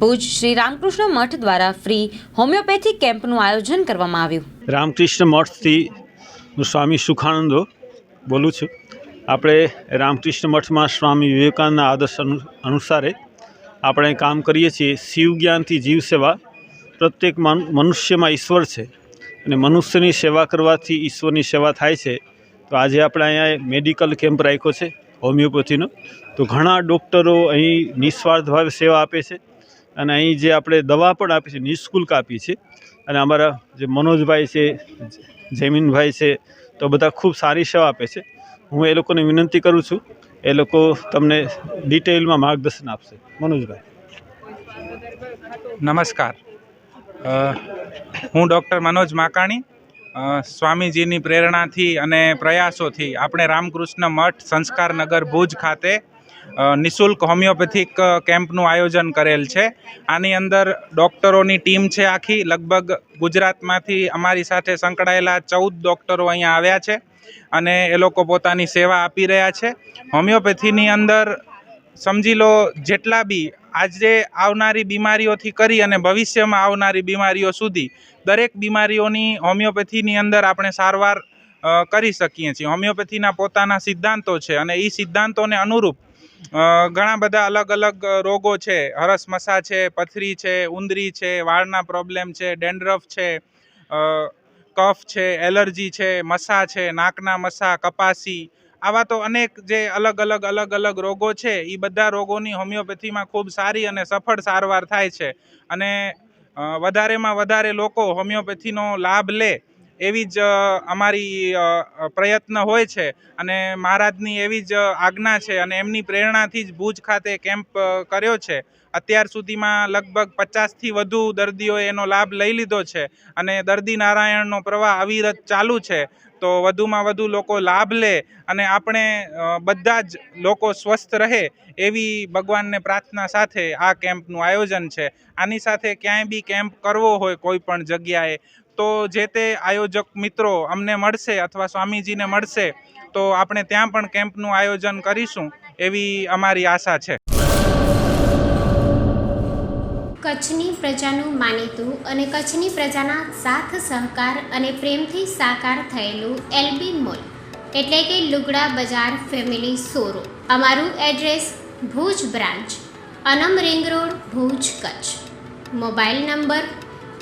ભુજ શ્રી રામકૃષ્ણ મઠ દ્વારા free homeopathy કેમ્પનું આયોજન કરવામાં આવ્યું. રામકૃષ્ણ મઠથી હું સ્વામી સુખાનંદો બોલું છું. આપણે રામકૃષ્ણ મઠમાં સ્વામી વિવેકાનંદના આદર્શ અનુ, અનુસારે આપણે કામ કરીએ છીએ. શિવ જ્ઞાનથી જીવ સેવા પ્રત્યેક મન, મનુષ્યમાં ઈશ્વર છે અને મનુષ્યની સેવા કરવાથી ઈશ્વરની સેવા થાય છે. તો આજે આપણે અહીંયા મેડિકલ કેમ્પ રાખ્યો છે હોમિયોપેથીનો. તો ઘણા ડૉક્ટરો અહીં નિસ્વાર્થ ભાવે સેવા આપે છે. અને અહીં જે આપણે દવા પણ આપી છે, નિઃશુલ્ક આપી છે, અને અમારા જે મનોજભાઈ છે, જયમીનભાઈ છે, તો બધા ખૂબ સારી સેવા આપે છે. હું એ લોકોને વિનંતી કરું છું, એ લોકો તમને ડિટેલમાં માર્ગદર્શન આપશે. મનોજભાઈ. નમસ્કાર. હું ડૉક્ટર મનોજ માકાણી. સ્વામીજીની પ્રેરણાથી અને પ્રયાસોથી આપણે રામકૃષ્ણ મઠ સંસ્કારનગર ભુજ ખાતે નિઃશુલ્ક હોમિયોપેથિક કેમ્પનું આયોજન કરેલ છે. આની અંદર ડૉક્ટરોની ટીમ છે આખી. લગભગ ગુજરાતમાંથી અમારી સાથે સંકળાયેલા ચૌદ ડૉક્ટરો અહીંયા આવ્યા છે અને એ લોકો પોતાની સેવા આપી રહ્યા છે. હોમિયોપેથીની અંદર સમજી લો, જેટલા બી આજે આવનારી બીમારીઓથી કરી અને ભવિષ્યમાં આવનારી બીમારીઓ સુધી દરેક બીમારીઓની હોમિયોપેથીની અંદર આપણે સારવાર કરી શકીએ છીએ. હોમિયોપેથીના પોતાના સિદ્ધાંતો છે અને એ સિદ્ધાંતોને અનુરૂપ ઘણા બધા અલગ અલગ રોગો છે. હરસમસા છે, પથરી છે ઉંદરી છે, વાળના પ્રોબ્લેમ છે, ડેન્ડ્રફ છે કફ છે, એલર્જી છે, મસા છે, નાકના મસા, કપાસી. આવા તો અનેક જે અલગ અલગ અલગ અલગ રોગો છે એ બધા રોગોની હોમિયોપેથીમાં ખૂબ સારી અને સફળ સારવાર થાય છે. અને વધારેમાં વધારે લોકો હોમિયોપેથીનો લાભ લે. એવી જ અમારી પ્રયત્ન હોય છે અને મહારાજની એવી જ આજ્ઞા છે અને એમની પ્રેરણાથી જ ભુજ ખાતે કેમ્પ કર્યો છે. અત્યાર સુધીમાં લગભગ પચાસથી વધુ દર્દીઓએ એનો લાભ લઈ લીધો છે અને દર્દી નારાયણનો પ્રવાહ અવિરત ચાલુ છે. તો વધુમાં વધુ લોકો લાભ લે અને આપણે બધા જ લોકો સ્વસ્થ રહે એવી ભગવાનને પ્રાર્થના સાથે આ કેમ્પનું આયોજન છે. આની સાથે ક્યાંય બી કેમ્પ કરવો હોય કોઈ પણ જગ્યાએ તો જે તે આયોજક મિત્રો અમને મળશે અથવા સ્વામીજીને મળશે, તો આપણે ત્યાં પણ કેમ્પનું આયોજન કરીશું એવી અમારી આશા છે. કચ્છની પ્રજાનું માનીતું અને કચ્છની પ્રજાના સાથ, સહકાર અને પ્રેમથી સાકાર થયેલું એલબી મોલ, એટલે કે લુગડા બજાર ફેમિલી સોરો અમારું address Bhuj branch, Anam ring road, Bhuj Kutch. Mobile number